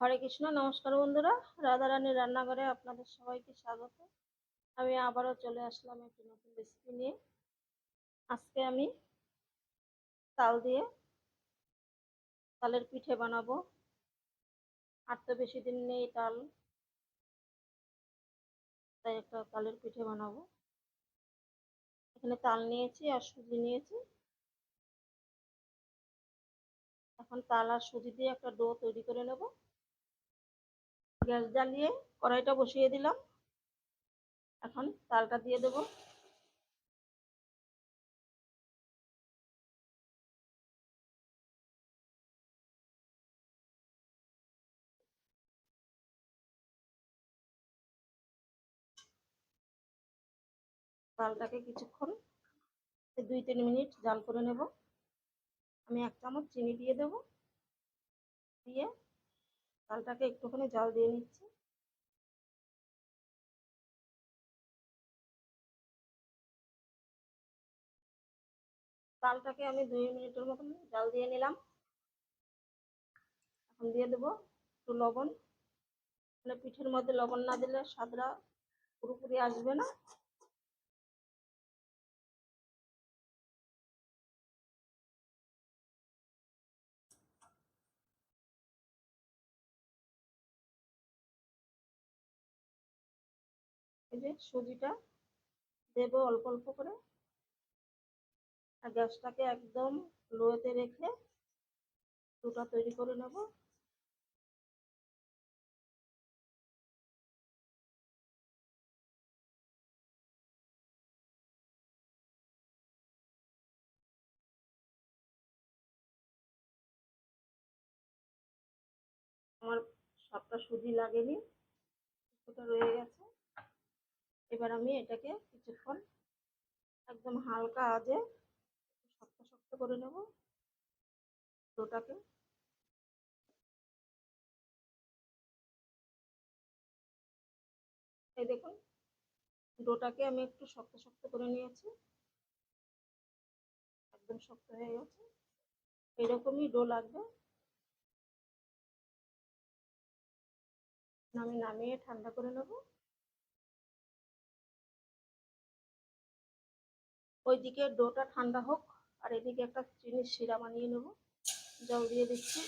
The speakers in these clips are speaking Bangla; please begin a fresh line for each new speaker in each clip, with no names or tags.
হরে কৃষ্ণ, নমস্কার বন্ধুরা। রাধা রানীর রান্নাঘরে আপনাদের সবাইকে স্বাগত। আমি আবারও চলে আসলাম একটি নতুন রেসিপি নিয়ে। আজকে আমি তাল দিয়ে তালের পিঠে বানাবো। আর তো বেশি দিন নেই তাল তাই একটা তালের পিঠে বানাবো। এখানে তাল নিয়েছি আর সুজি নিয়েছি। এখন তাল আর সুজি দিয়ে একটা ডো তৈরি করে নেব। গ্যাস জ্বালিয়ে কড়াইটা বসিয়ে দিলাম। এখন তালটা দিয়ে দেব। তালটাকে কিছুক্ষণ দুই তিন মিনিট জাল করে নেব। আমি এক চামচ চিনি দিয়ে দেব। দিয়ে তালটাকে একটুখানি জল দিয়ে নিচ্ছি। তালটাকে আমি দুই মিনিটের মতন জাল দিয়ে নিলাম। এখন দিয়ে দেবো একটু লবণ। মানে পিঠের মধ্যে লবণ না দিলে স্বাদটা পুরোপুরি আসবে না। এই সুজিটা দেবো অল্প অল্প করে। আর গ্যাসটাকে একদম লোতে রেখে দুটা তৈরি করে নেব। আমার সবটা সুজি লাগেনি রয়ে গেছে। এবার আমি এটাকে কিছুক্ষণ একদম হালকা আজে শক্ত শক্ত করে নেব ডোটাকে। এই দেখুন, ডোটাকে আমি একটু শক্ত শক্ত করে নিয়েছি। একদম শক্ত হয়ে গেছে। এরকমই ডো লাগবে। আমি নামিয়ে ঠান্ডা করে নেব। ওইদিকে ডোটা ঠান্ডা হোক, আর এদিকে একটা চিনির শিরা বানিয়ে নেব। জল দিয়ে দিচ্ছি।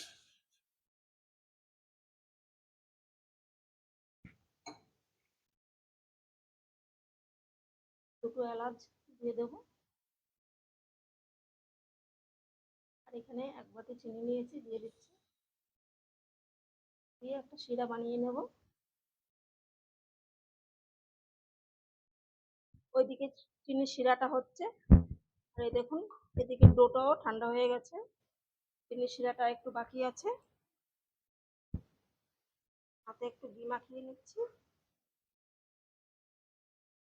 দুটো এলাচ দিয়ে দেব। আর এখানে এক বাটি চিনি নিয়েছি, দিয়ে দিচ্ছি। দিয়ে একটা শিরা বানিয়ে নেব। ওইদিকে চিনির শিরাটা হচ্ছে। আর এই দেখুন, এদিকে ডোটাও ঠান্ডা হয়ে গেছে। চিনির শিরাটা একটু বাকি আছে। হাতে একটু ঘি মাখিয়ে নিচ্ছি।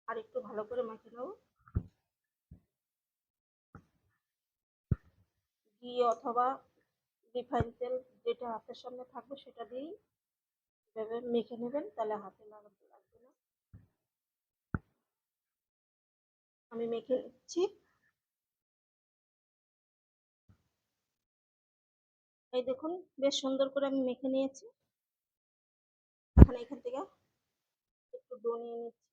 আর একটু ভালো করে মাখিয়ে নেব। ঘি অথবা রিফাইন তেল যেটা হাতের সামনে থাকবে সেটা দিয়েই মেখে নেবেন, তাহলে হাতে লাগবে না আমি মেখে নিচ্ছি। এই দেখুন, বেশ সুন্দর করে আমি মেখে নিয়েছি। এখন এখান থেকে একটু ডো নিয়ে নিচ্ছি।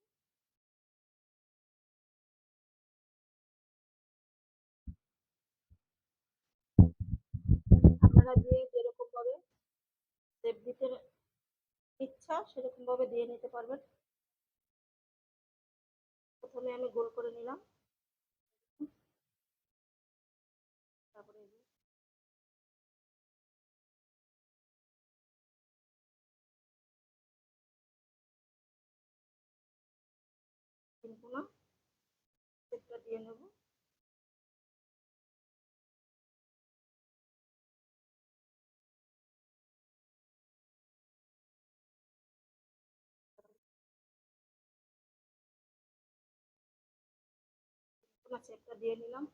আপনারা যে যেরকম ভাবে শেপ দিতে ইচ্ছা সেরকম ভাবে দিয়ে নিতে পারবেন। প্রথমে আমি গোল করে নিলাম। তারপরে শেপটা দিয়ে নেব। শেপটা দিয়ে নিলাম।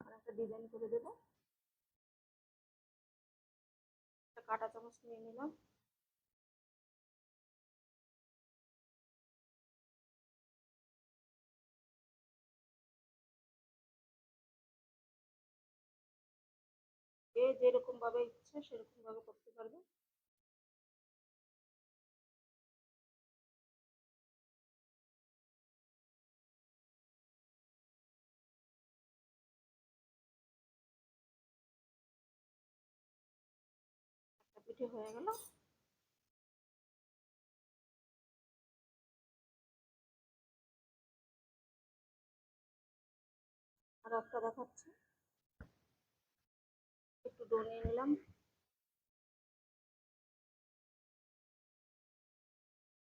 একটা ডিজাইন করে দেবো। কাটা চামচ নিয়ে নিলাম। যেরকম ভাবে ইচ্ছে সেরকম ভাবে করতে পারবে। একটা হয়ে গেল। আর একটা দেখাচ্ছি। একটু ডো নিলাম।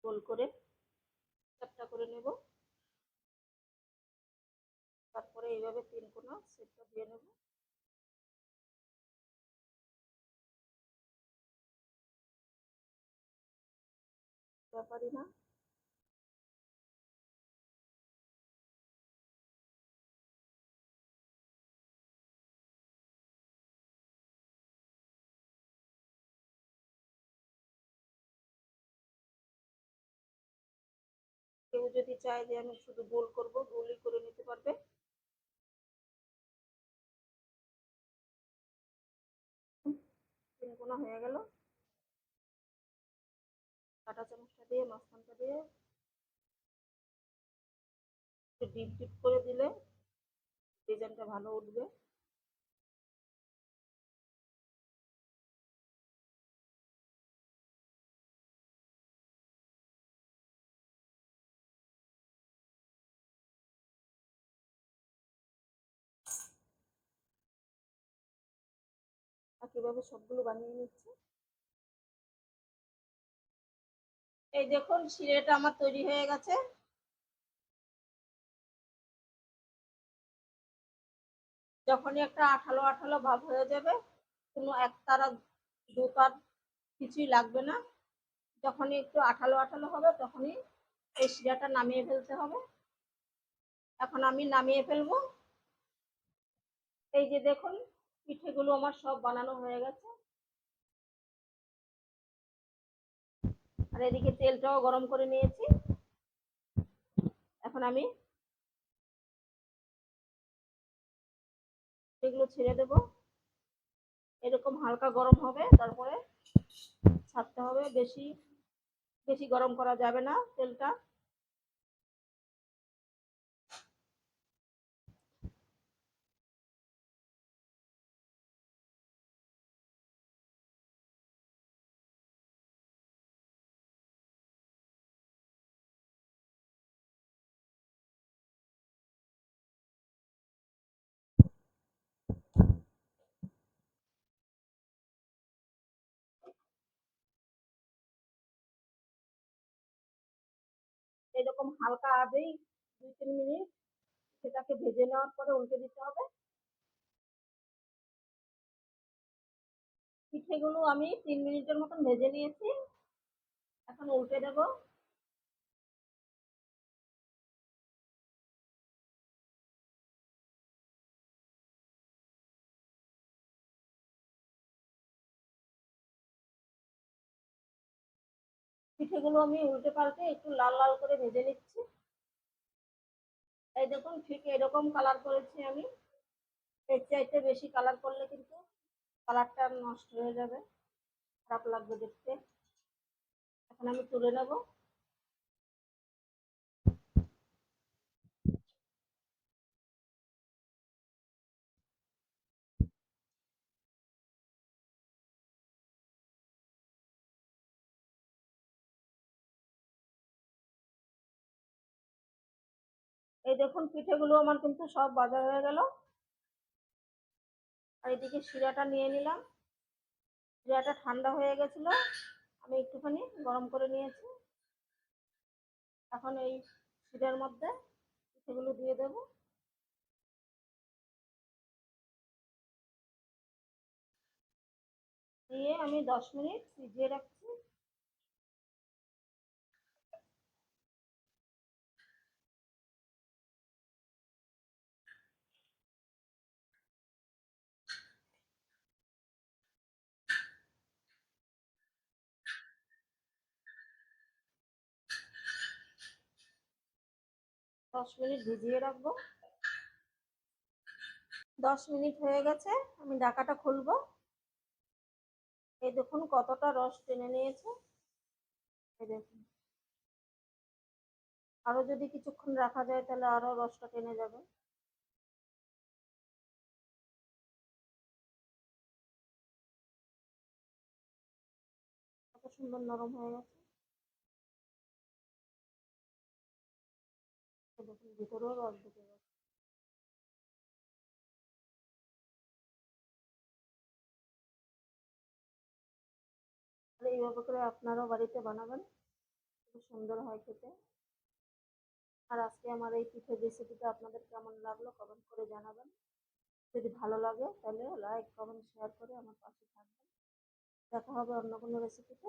গোল করে চারটা করে নেব। তারপরে এইভাবে তিন কোনা সেটটা দিয়ে নেব। ব্যাপারই না। কেউ যদি চায় যে আমি শুধু গোল করব গোলই করে নিতে পারবে। হয়ে গেল। কাটা চামচটা দিয়ে মাঝখানটা দিয়ে একটু ডিপ ডিপ করে দিলে ডিজাইনটা ভালো উঠবে। একইভাবে সবগুলো বানিয়ে নিচ্ছি? এই দেখুন সিরেটা আমার তৈরি হয়ে গেছে। যখনই একটা আঠালো আঠালো ভাব হয়ে যাবে, কোনো এক তারা, দু তার কিছুই লাগবে না। যখনই একটু আঠালো আঠালো হবে, তখনই এই শিরাটা নামিয়ে ফেলতে হবে। এখন আমি নামিয়ে ফেলব। এই যে দেখুন, পিঠেগুলো আমার সব বানানো হয়ে গেছে। আর এদিকে তেলটাও গরম করে নিয়েছি। এখন আমি এগুলো ছেড়ে দেব। এরকম হালকা গরম হবে, তারপরে ছাড়তে হবে। বেশি বেশি গরম করা যাবে না তেলটা। হালকা আজেই দুই তিন মিনিট সেটাকে ভেজে নেওয়ার পরে উল্টে দিতে হবে। পিঠেগুলো আমি তিন মিনিটের মতন ভেজে নিয়েছি। এখন উল্টে দেব। পিঠেগুলো আমি উল্টে পাল্টে একটু লাল লাল করে ভেজে নিচ্ছি। এই দেখুন, ঠিক এরকম কালার করেছি আমি। এর চাইতে বেশি কালার করলে কিন্তু কালারটা নষ্ট হয়ে যাবে। খারাপ লাগবে দেখতে। এখন আমি তুলে নেব। এই দেখুন, পিঠেগুলো আমার কিন্তু সব বাজার হয়ে গেল। আর এদিকে শিরাটা নিয়ে নিলাম। শিরাটা ঠান্ডা হয়ে গেছিল। আমি একটুখানি গরম করে নিয়েছি। এখন এই শিরার মধ্যে পিঠেগুলো দিয়ে দেব। দিয়ে আমি দশ মিনিট ভিজিয়ে রাখছি। দশ মিনিট ভিজিয়ে রাখব। দশ মিনিট হয়ে গেছে, আমি ঢাকাটা খুলবো। এই দেখুন কতটা রস টেনে নিয়েছে। এই দেখুন। আরও যদি কিছুক্ষণ রাখা যায় তাহলে আরও রসটা টেনে যাবে। কত সুন্দর নরম হয়ে গেছে। এইভাবে করে আপনারাও বাড়িতে বানাবেন। খুব সুন্দর হয় খেতে। আর আজকে আমার এই পিঠের রেসিপিটা আপনাদের কেমন লাগল কমেন্ট করে জানাবেন। যদি ভালো লাগে তাহলে লাইক কমেন্ট শেয়ার করে আমার পাশে থাকবেন। দেখা হবে অন্য কোনো রেসিপিতে